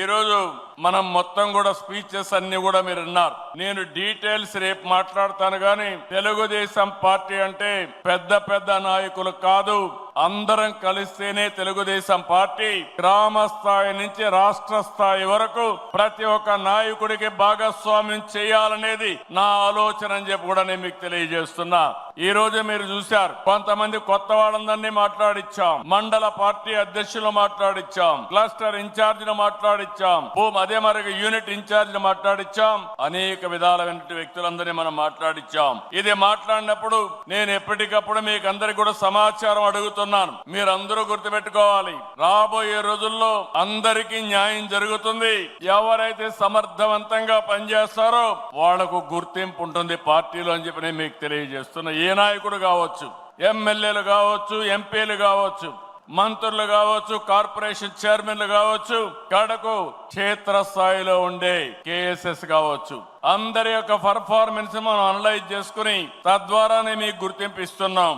ఈరోజు మనం మొత్తం కూడా స్పీచెస్ అన్ని కూడా మీరు విన్నారు. నేను డీటెయిల్స్ రేపు మాట్లాడతాను కానీ తెలుగుదేశం పార్టీ అంటే పెద్ద పెద్ద నాయకులు కాదు. అందరం కలిస్తేనే తెలుగుదేశం పార్టీ. గ్రామ స్థాయి నుంచి రాష్ట్ర స్థాయి వరకు ప్రతి ఒక్క నాయకుడికి భాగస్వామ్యం చేయాలనేది నా ఆలోచన అని చెప్పి కూడా నేను మీకు తెలియజేస్తున్నా. ఈ రోజు మీరు చూశారు. కొంతమంది కొత్త వాళ్ళందరినీ మాట్లాడిచ్చాం. మండల పార్టీ అధ్యక్షులు మాట్లాడిచ్చాం. క్లస్టర్ ఇన్ఛార్జిని మాట్లాడిచ్చాం. భూమి అదే మరి యూనిట్ ఇన్ఛార్జిని మాట్లాడిచ్చాం. అనేక విధాలైన వ్యక్తులందరినీ మనం మాట్లాడిచ్చాం. ఇది మాట్లాడినప్పుడు నేను ఎప్పటికప్పుడు మీకు అందరికి కూడా సమాచారం అడుగుతున్నాను. మీరందరూ గుర్తుపెట్టుకోవాలి. రాబోయే రోజుల్లో అందరికీ న్యాయం జరుగుతుంది. ఎవరైతే సమర్థవంతంగా పనిచేస్తారో వాళ్ళకు గుర్తింపు ఉంటుంది పార్టీలో అని చెప్పి నేను మీకు తెలియజేస్తున్నా. ఏ నాయకుడు కావచ్చు? ఎమ్మెల్యేలు కావచ్చు ఎంపీలు కావచ్చు మంత్రులు కావచ్చు కార్పొరేషన్ చైర్మన్లు కావచ్చు కడకు క్షేత్రస్థాయిలో ఉండే కేఎస్ఎస్ కావచ్చు. అందరి యొక్క పర్ఫార్మెన్స్ మనం అనలైజ్ చేసుకుని తద్వారానే మీకు గుర్తింపు ఇస్తున్నాం.